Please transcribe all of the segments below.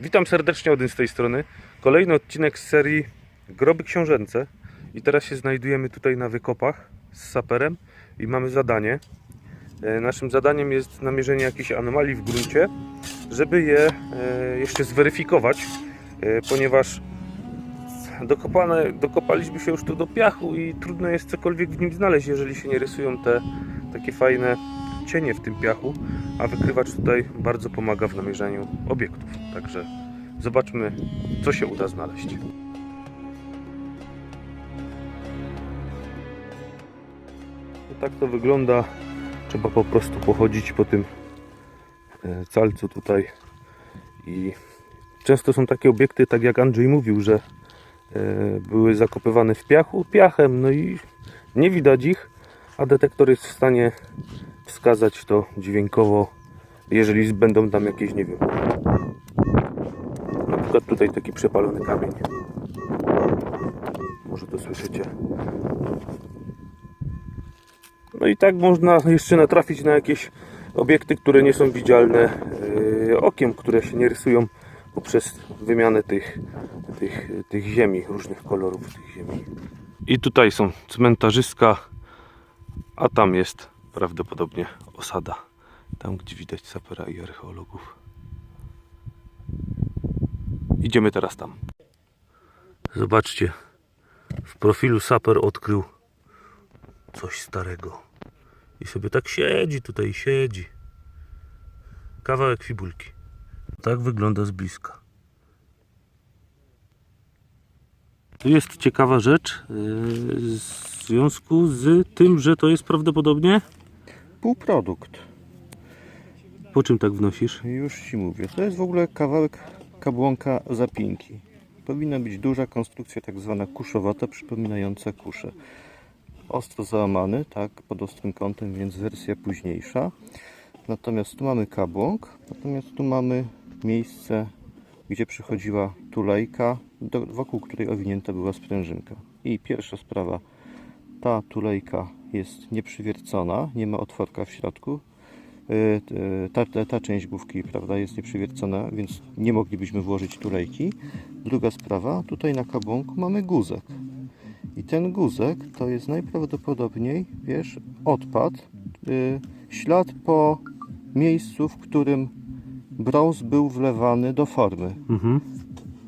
Witam serdecznie Odyn z tej strony. Kolejny odcinek z serii Groby Książęce. I teraz się znajdujemy tutaj na wykopach z saperem i mamy zadanie. E, Naszym zadaniem jest namierzenie jakichś anomalii w gruncie, żeby je e, jeszcze zweryfikować, e, ponieważ dokopane, dokopaliśmy się już tu do piachu i trudno jest cokolwiek w nim znaleźć, jeżeli się nie rysują te takie fajne cienie w tym piachu, a wykrywacz tutaj bardzo pomaga w namierzaniu obiektów. Także zobaczmy, co się uda znaleźć. I tak to wygląda. Trzeba po prostu pochodzić po tym e, calcu tutaj i często są takie obiekty, tak jak Andrzej mówił, że e, były zakopywane w piachu, piachem, no i nie widać ich, a detektor jest w stanie wskazać to dźwiękowo, jeżeli będą tam jakieś, nie wiem, na przykład tutaj taki przepalony kamień. Może to słyszycie. No i tak można jeszcze natrafić na jakieś obiekty, które nie są widzialne yy, okiem, które się nie rysują poprzez wymianę tych, tych, tych ziemi, różnych kolorów tych ziemi. I tutaj są cmentarzyska, a tam jest prawdopodobnie osada. Tam, gdzie widać sapera i archeologów. Idziemy teraz tam. Zobaczcie, w profilu saper odkrył coś starego. I sobie tak siedzi tutaj, siedzi. Kawałek fibulki. Tak wygląda z bliska. Tu jest ciekawa rzecz yy, w związku z tym, że to jest prawdopodobnie. Półprodukt. Po czym tak wnosisz? Już Ci mówię. To jest w ogóle kawałek kabłonka zapinki. Powinna być duża konstrukcja, tak zwana kuszowata, przypominająca kuszę. Ostro załamany, tak, pod ostrym kątem, więc wersja późniejsza. Natomiast tu mamy kabłąk, natomiast tu mamy miejsce, gdzie przychodziła tulejka, do, wokół której owinięta była sprężynka. I pierwsza sprawa, ta tulejka jest nieprzywiercona, nie ma otworka w środku. Y, y, Ta, ta, ta część główki prawda, jest nieprzywiercona, więc nie moglibyśmy włożyć tulejki. Druga sprawa, tutaj na kabłonku mamy guzek. I ten guzek to jest najprawdopodobniej, wiesz, odpad, y, ślad po miejscu, w którym brąz był wlewany do formy. Mhm.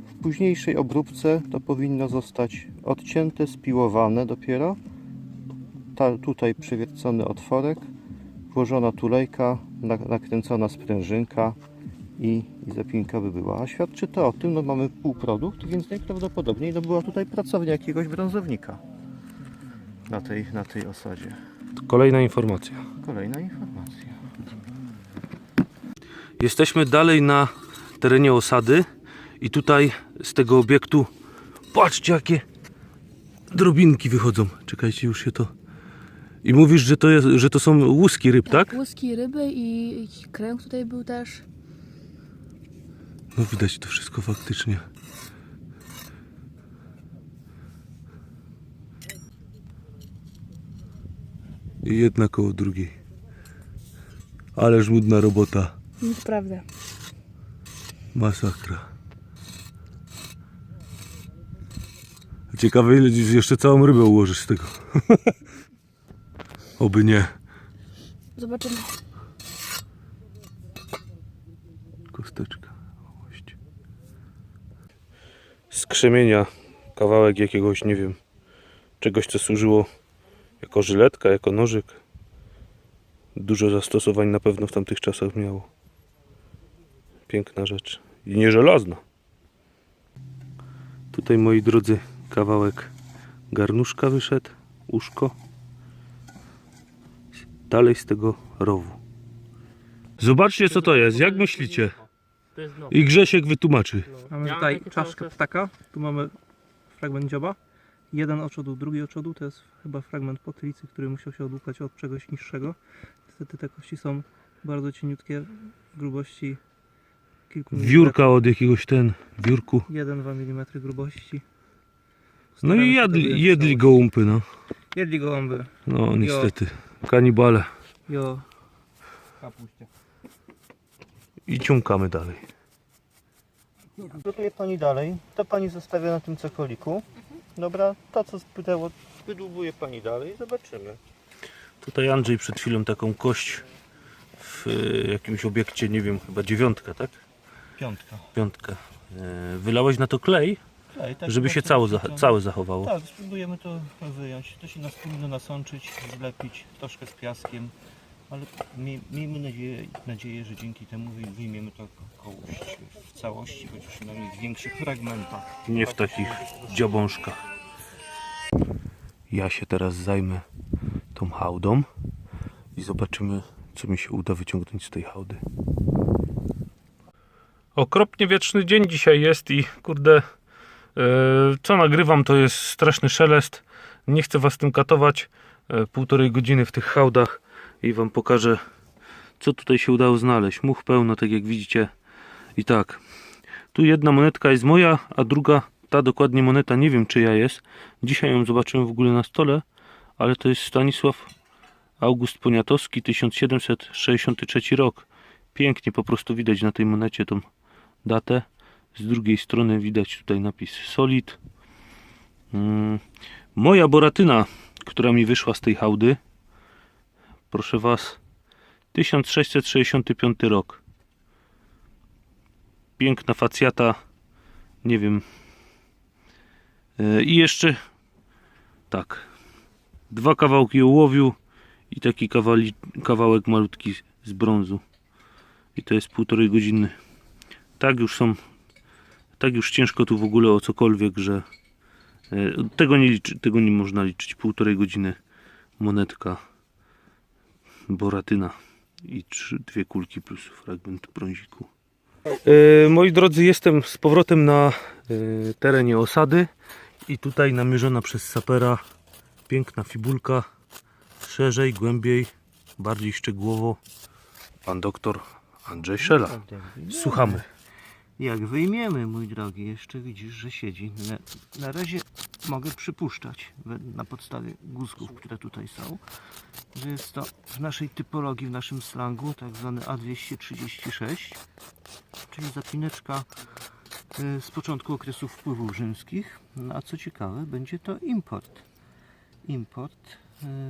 W późniejszej obróbce to powinno zostać odcięte, spiłowane dopiero. Ta, tutaj przywiercony otworek, włożona tulejka, na- nakręcona sprężynka i, i zapinka by była. A świadczy to o tym, no mamy półprodukt, więc najprawdopodobniej no była tutaj pracownia jakiegoś brązownika na tej, na tej osadzie. Kolejna informacja. Kolejna informacja. Jesteśmy dalej na terenie osady i tutaj z tego obiektu patrzcie jakie drobinki wychodzą. Czekajcie, już się to... I mówisz, że to, jest, że to są łuski ryb, tak? Łuski ryby i kręg tutaj był też. No widać to wszystko faktycznie. I jedna koło drugiej. Ale żmudna robota. Nieprawda. Masakra. Ciekawe ile jeszcze całą rybę ułożysz z tego. Oby nie. Zobaczymy. Kosteczka. Łość. Z krzemienia kawałek jakiegoś, nie wiem, czegoś co służyło jako żyletka, jako nożyk. Dużo zastosowań na pewno w tamtych czasach miało. Piękna rzecz. I nie żelazna. Tutaj moi drodzy kawałek garnuszka wyszedł, uszko. Dalej z tego rowu. Zobaczcie co to jest, jak myślicie? I Grzesiek wytłumaczy. Mamy tutaj czaszkę ptaka, tu mamy fragment dzioba. Jeden oczodół, drugi oczodół to jest chyba fragment potylicy, który musiał się odłupać od czegoś niższego. Niestety te kości są bardzo cieniutkie, grubości kilku Wiórka od jakiegoś ten, wiórku. 1-2 mm grubości. No i jadli, jedli gołąpy, no. Jedli gołąby. No niestety. Kanibale. Jo. I ciąkamy dalej. Gotuje pani dalej. To pani zostawia na tym cokoliku. Dobra, to co spytało, wydłubuje pani dalej. Zobaczymy. Tutaj Andrzej przed chwilą taką kość w e, jakimś obiekcie, nie wiem, chyba dziewiątka, tak? Piątka. Piątka. E, Wylałeś na to klej, Klej, tak, żeby się za- całe zachowało. Tak, spróbujemy to wyjąć. To się nas powinno nasączyć, zlepić troszkę z piaskiem, ale miej, miejmy nadzieję, nadzieję, że dzięki temu wyj- wyjmiemy to kołość w całości, choć przynajmniej w większych fragmentach. Nie w takich dziobążkach. Ja się teraz zajmę tą hałdą i zobaczymy, co mi się uda wyciągnąć z tej hałdy. Okropnie wieczny dzień dzisiaj jest i kurde, co nagrywam to jest straszny szelest. Nie chcę was tym katować. E, półtorej godziny w tych hałdach i wam pokażę, co tutaj się udało znaleźć. Much pełno, tak jak widzicie. I tak, tu jedna monetka jest moja, a druga, ta dokładnie moneta, nie wiem czyja jest. Dzisiaj ją zobaczyłem w ogóle na stole, ale to jest Stanisław August Poniatowski, 1763 rok. Pięknie po prostu widać na tej monecie tą datę. Z drugiej strony widać tutaj napis Solid. Mm, Moja boratyna, która mi wyszła z tej hałdy, proszę Was, 1665 rok piękna facjata. Nie wiem. E, I jeszcze tak. Dwa kawałki ołowiu i taki kawali, kawałek malutki z brązu. I to jest półtorej godziny. Tak już są. Tak już ciężko tu w ogóle o cokolwiek, że e, tego nie liczy, tego nie można liczyć. Półtorej godziny monetka boratyna i trzy, dwie kulki plus fragment brąziku. E, Moi drodzy, jestem z powrotem na e, terenie osady i tutaj namierzona przez sapera piękna fibulka, szerzej, głębiej, bardziej szczegółowo pan doktor Andrzej Szela. Słuchamy. Jak wyjmiemy, mój drogi, jeszcze widzisz, że siedzi. Na, na razie mogę przypuszczać, na podstawie guzków, które tutaj są, że jest to w naszej typologii, w naszym slangu, tak zwany A236, czyli zapineczka y, z początku okresu wpływów rzymskich. No, a co ciekawe, będzie to import. Import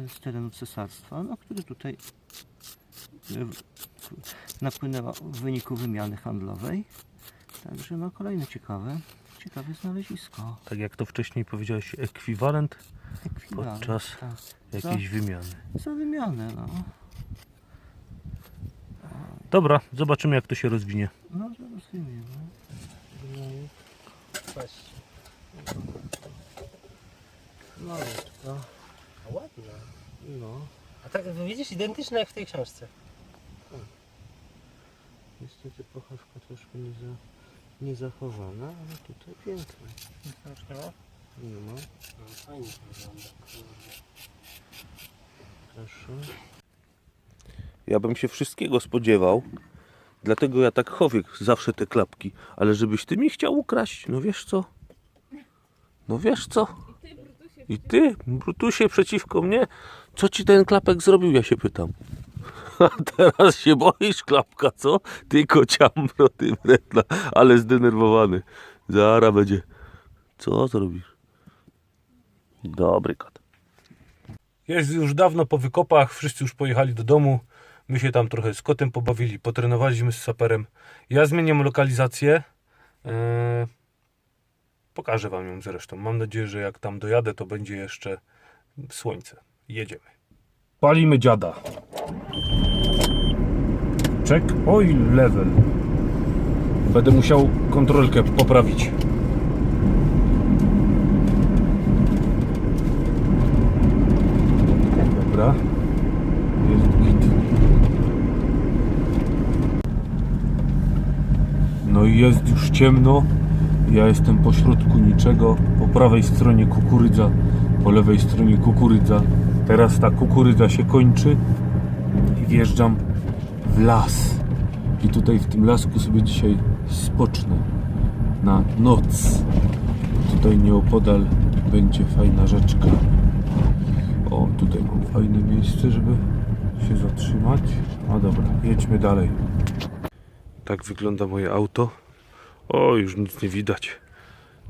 y, z terenu cesarstwa, no, który tutaj y, napłynęła w wyniku wymiany handlowej. Także no kolejne ciekawe, ciekawe znalezisko. Tak jak to wcześniej powiedziałeś, ekwiwalent Ekwiwalent, Podczas tak. jakiejś wymiany. Za wymianę, no. Dobra, zobaczymy jak to się rozwinie. No zaraz wyjmiemy. No to. A ładna. No. A tak widzisz, identyczne jak w tej książce. Niestety pochówka troszkę nie, za, nie zachowana, ale tutaj piękne. Książka ma? Nie ma, No fajnie proszę. Ja bym się wszystkiego spodziewał. Dlatego ja tak chowię zawsze te klapki. Ale żebyś ty mi chciał ukraść, no wiesz co? No wiesz co? I ty, Brutusie, przeciwko mnie? Co ci ten klapek zrobił, ja się pytam. A teraz się boisz, klapka, co? Ty kociambro, ty wredna, ale zdenerwowany. Zara będzie. Co zrobisz? Dobry kot. Jest już dawno po wykopach, wszyscy już pojechali do domu. My się tam trochę z kotem pobawili, potrenowaliśmy z saperem. Ja zmieniam lokalizację. Eee, pokażę Wam ją zresztą. Mam nadzieję, że jak tam dojadę, to będzie jeszcze słońce. Jedziemy. Palimy dziada. Check oil level. Będę musiał kontrolkę poprawić. Dobra. Jest git. No i jest już ciemno. Ja jestem po środku niczego. Po prawej stronie kukurydza, po lewej stronie kukurydza. Teraz ta kukurydza się kończy i wjeżdżam w las. I tutaj w tym lasku sobie dzisiaj spocznę na noc. Tutaj nieopodal będzie fajna rzeczka. O, tutaj mam fajne miejsce, żeby się zatrzymać. No dobra, jedźmy dalej. Tak wygląda moje auto. O, już nic nie widać.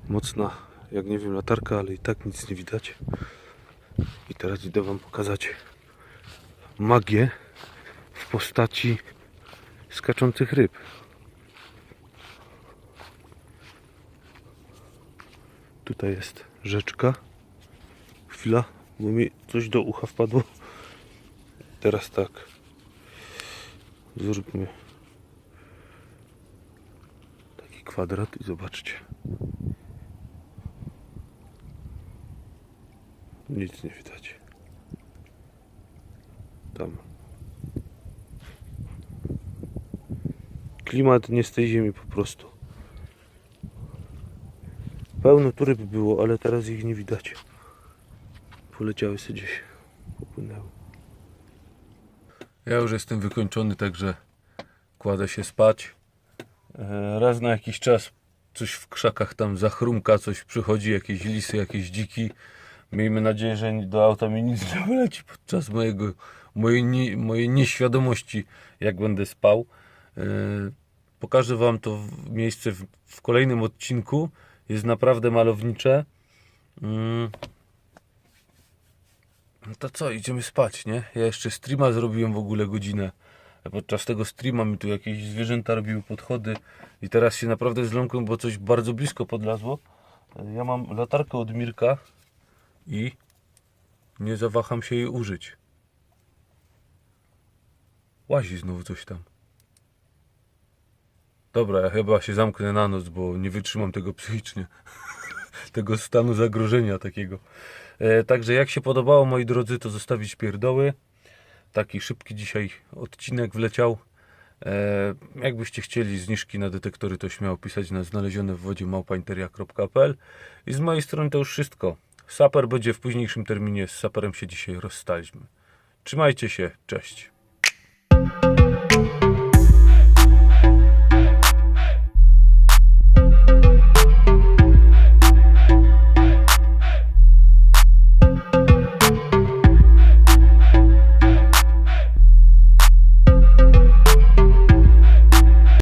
Mocna, jak nie wiem, latarka, ale i tak nic nie widać. I teraz idę Wam pokazać magię w postaci skaczących ryb. Tutaj jest rzeczka. Chwila, bo mi coś do ucha wpadło. Teraz tak. Zróbmy taki kwadrat i zobaczcie. Nic nie widać. Tam. Klimat nie z tej ziemi po prostu. Pełno tu ryb było, ale teraz ich nie widać. Poleciały sobie gdzieś. Popłynęły. Ja już jestem wykończony, także kładę się spać. E, Raz na jakiś czas coś w krzakach tam zachrumka, coś przychodzi, jakieś lisy, jakieś dziki. Miejmy nadzieję, że do auta mi nic nie wleci podczas mojego, mojej, nie, mojej nieświadomości, jak będę spał. E, Pokażę Wam to miejsce w, w kolejnym odcinku. Jest naprawdę malownicze. Mm. No to co, idziemy spać, nie? Ja jeszcze streama zrobiłem w ogóle godzinę. A Podczas tego streama mi tu jakieś zwierzęta robiły podchody i teraz się naprawdę zląkłem, bo coś bardzo blisko podlazło. Ja mam latarkę od Mirka i nie zawaham się jej użyć. Łazi znowu coś tam. Dobra, ja chyba się zamknę na noc, bo nie wytrzymam tego psychicznie. tego stanu zagrożenia takiego. E, także jak się podobało, moi drodzy, to zostawić pierdoły. Taki szybki dzisiaj odcinek wleciał. E, jakbyście chcieli zniżki na detektory, to śmiało pisać na znalezione w wodzie małpainteria.pl I z mojej strony to już wszystko. Saper będzie w późniejszym terminie. Z saperem się dzisiaj rozstaliśmy. Trzymajcie się, cześć.